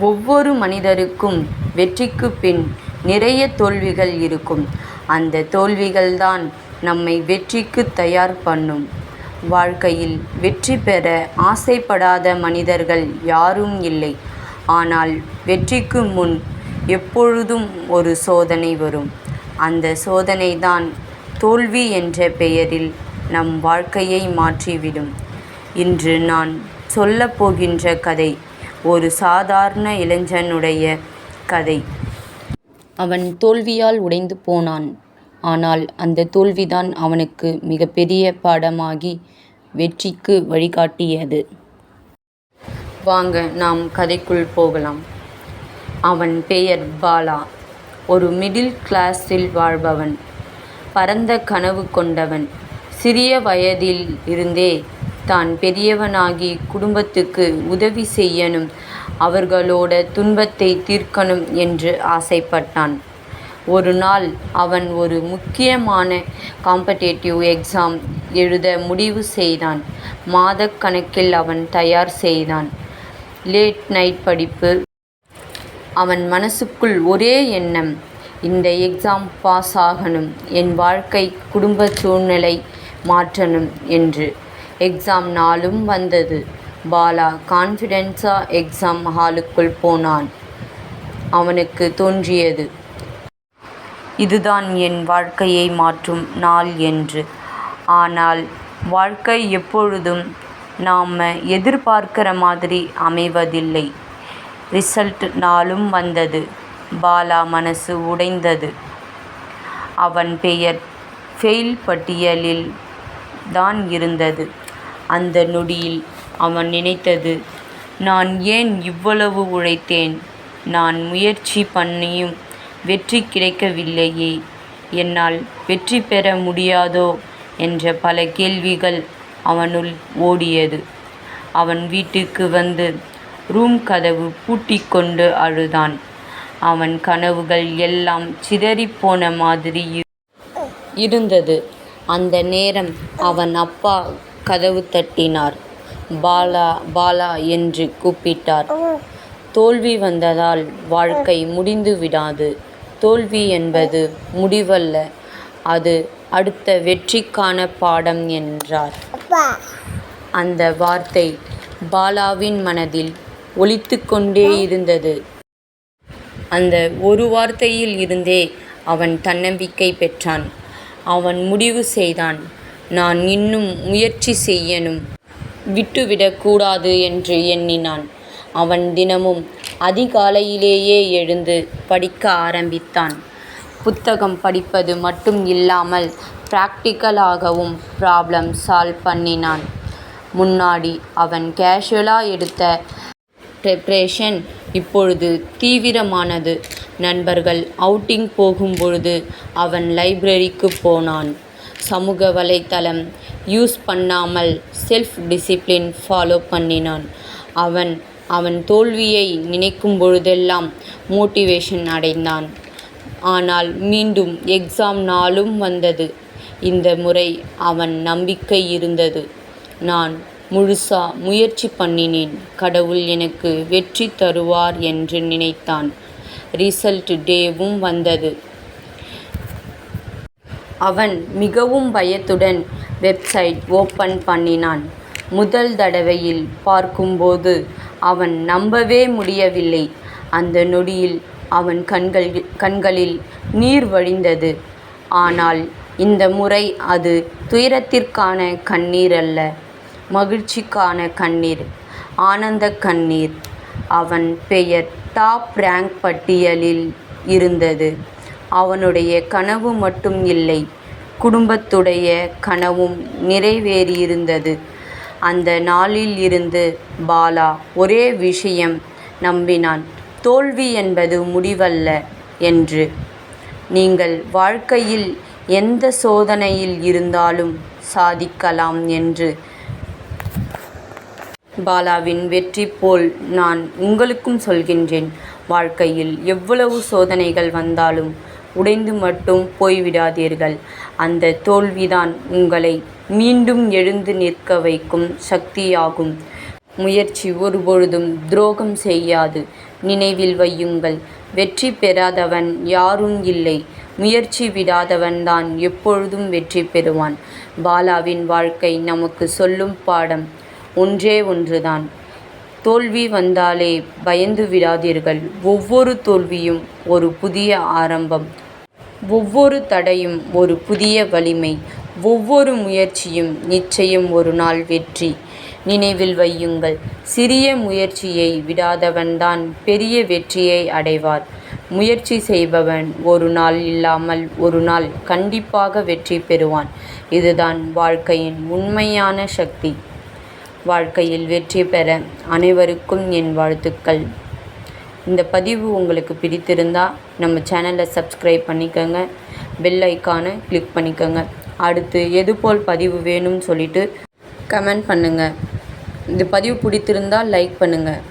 ஒவ்வொரு மனிதருக்கும் வெற்றிக்குப் பின் நிறைய தோல்விகள் இருக்கும். அந்த தோல்விகள் தான் நம்மை வெற்றிக்கு தயார் பண்ணும். வாழ்க்கையில் வெற்றி பெற ஆசைப்படாத மனிதர்கள் யாரும் இல்லை. ஆனால் வெற்றிக்கு முன் எப்பொழுதும் ஒரு சோதனை வரும். அந்த சோதனை தான் தோல்வி என்ற பெயரில் நம் வாழ்க்கையை மாற்றிவிடும். இன்று நான் சொல்லப்போகின்ற கதை ஒரு சாதாரண இளைஞனுடைய கதை. அவன் தோல்வியால் உடைந்து போனான். ஆனால் அந்தத் தோல்விதான் அவனுக்கு மிகப்பெரிய பாடமாகி வெற்றிக்கு வழிகாட்டியது. வாங்க நாம் கதைக்குள் போகலாம். அவன் பெயர் பாலா. ஒரு மிடில் கிளாசில் வாழ்பவன். பரந்த கனவு கொண்டவன். சிறிய வயதில் இருந்தே தான் பெரியவனாகி குடும்பத்துக்கு உதவி செய்யணும் அவர்களோட துன்பத்தை தீர்க்கணும் என்று ஆசைப்பட்டான். ஒரு நாள் அவன் ஒரு முக்கியமான காம்படேட்டிவ் எக்ஸாம் எழுத முடிவு செய்தான். மாதக்கணக்கில் அவன் தயார் செய்தான். லேட் நைட் படிப்பு. அவன் மனசுக்குள் ஒரே எண்ணம் இந்த எக்ஸாம் பாஸ் ஆகணும் என் வாழ்க்கை குடும்ப சூழ்நிலை மாற்றணும் என்று. எக்ஸாம் நாளும் வந்தது. பாலா கான்ஃபிடென்ஸாக எக்ஸாம் ஹாலுக்குள் போனான். அவனுக்கு தோன்றியது. இதுதான் என் வாழ்க்கையை மாற்றும் நாள் என்று. ஆனால் வாழ்க்கை எப்பொழுதும் நாம் எதிர்பார்க்கிற மாதிரி அமைவதில்லை. ரிசல்ட் நாளும் வந்தது. பாலா மனசு உடைந்தது. அவன் பெயர் ஃபெயில் பட்டியலில் தான் இருந்தது. அந்த நொடியில் அவன் நினைத்தது நான் ஏன் இவ்வளவு உழைத்தேன். நான் முயற்சி பண்ணியும் வெற்றி கிடைக்கவில்லையே. என்னால் வெற்றி பெற முடியாதோ என்ற பல கேள்விகள் அவனுள் ஓடியது. அவன் வீட்டுக்கு வந்து ரூம் கதவு பூட்டி கொண்டு அழுதான். அவன் கனவுகள் எல்லாம் சிதறிப்போன மாதிரி இருந்தது. அந்த நேரம் அவன் அப்பா கதவு தட்டினார். பாலா பாலா என்று கூப்பிட்டார். தோல்வி வந்ததால் வாழ்க்கை முடிந்து விடாது. தோல்வி என்பது முடிவல்ல. அது அடுத்த வெற்றிக்கான பாடம் என்றார். அந்த வார்த்தை பாலாவின் மனதில் ஒலித்து கொண்டே இருந்தது. அந்த ஒரு வார்த்தையில் இருந்தே அவன் தன்னம்பிக்கை பெற்றான். அவன் முடிவு செய்தான் நான் இன்னும் முயற்சி செய்யணும். விட்டுவிடக்கூடாது என்று எண்ணினான். அவன் தினமும் அதிகாலையிலேயே எழுந்து படிக்க ஆரம்பித்தான். புத்தகம் படிப்பது மட்டும் இல்லாமல் ப்ராக்டிக்கலாகவும் ப்ராப்ளம் சால்வ் பண்ணினான். முன்னாடி அவன் கேஷுவலாக எடுத்த ப்ரிப்ரேஷன் இப்பொழுது தீவிரமானது. நண்பர்கள் அவுட்டிங் போகும்பொழுது அவன் லைப்ரரிக்கு போனான். சமூக வலைத்தளம் யூஸ் பண்ணாமல் செல்ஃப் டிசிப்ளின் ஃபாலோ பண்ணினான். அவன் அவன் தோல்வியை நினைக்கும் பொழுதெல்லாம் மோட்டிவேஷன் அடைந்தான். ஆனால் மீண்டும் எக்ஸாம் நாளும் வந்தது. இந்த முறை அவன் நம்பிக்கை இருந்தது. நான் முழுசா முயற்சி பண்ணினேன். கடவுள் எனக்கு வெற்றி தருவார் என்று நினைத்தான். ரிசல்ட் டேவும் வந்தது. அவன் மிகவும் பயத்துடன் வெப்சைட் ஓப்பன் பண்ணினான். முதல் தடவையில் பார்க்கும்போது அவன் நம்பவே முடியவில்லை. அந்த நொடியில் அவன் கண்கள் கண்களில் நீர் வழிந்தது. ஆனால் இந்த முறை அது துயரத்திற்கான கண்ணீர் அல்ல. மகிழ்ச்சிக்கான கண்ணீர். ஆனந்த கண்ணீர். அவன் பெயர் டாப் ரேங்க் பட்டியலில் இருந்தது. அவனுடைய கனவு மட்டும் இல்லை. குடும்பத்துடைய கனவும் நிறைவேறியிருந்தது. அந்த நாளில் இருந்து பாலா ஒரே விஷயம் நம்பினான் தோல்வி என்பது முடிவல்ல என்று. நீங்கள் வாழ்க்கையில் எந்த சோதனையில் இருந்தாலும் சாதிக்கலாம் என்று. பாலாவின் வெற்றி போல் நான் உங்களுக்கும் சொல்கின்றேன் வாழ்க்கையில் எவ்வளவு சோதனைகள் வந்தாலும் உடைந்து மட்டும் போய்விடாதீர்கள். அந்த தோல்விதான் உங்களை மீண்டும் எழுந்து நிற்க வைக்கும் சக்தியாகும். முயற்சி ஒருபொழுதும் துரோகம் செய்யாது. நினைவில் வையுங்கள் வெற்றி பெறாதவன் யாரும் இல்லை முயற்சி விடாதவன் தான் எப்பொழுதும் வெற்றி பெறுவான் பாலாவின் வாழ்க்கை நமக்கு சொல்லும் பாடம் ஒன்றே ஒன்றுதான் தோல்வி வந்தாலே பயந்து விடாதீர்கள். ஒவ்வொரு தோல்வியும் ஒரு புதிய ஆரம்பம். ஒவ்வொரு தடையும் ஒரு புதிய வலிமை. ஒவ்வொரு முயற்சியும் நிச்சயம் ஒரு நாள் வெற்றி. நினைவில் வையுங்கள் சிறிய முயற்சியை விடாதவன்தான் பெரிய வெற்றியை அடைவார். முயற்சி செய்பவன் ஒரு நாள் இல்லாமல் ஒரு நாள் கண்டிப்பாக வெற்றி பெறுவான். இதுதான் வாழ்க்கையின் உண்மையான சக்தி. வாழ்க்கையில் வெற்றி பெற அனைவருக்கும் என் வாழ்த்துக்கள். இந்த பதிவு உங்களுக்கு பிடித்திருந்தால் நம்ம சேனலை சப்ஸ்கிரைப் பண்ணிக்கோங்க. பெல் ஐக்கானை கிளிக் பண்ணிக்கோங்க. அடுத்து எது போல் பதிவு வேணும்னு சொல்லிட்டு கமெண்ட் பண்ணுங்கள் இந்த பதிவு பிடித்திருந்தால் லைக் பண்ணுங்கள்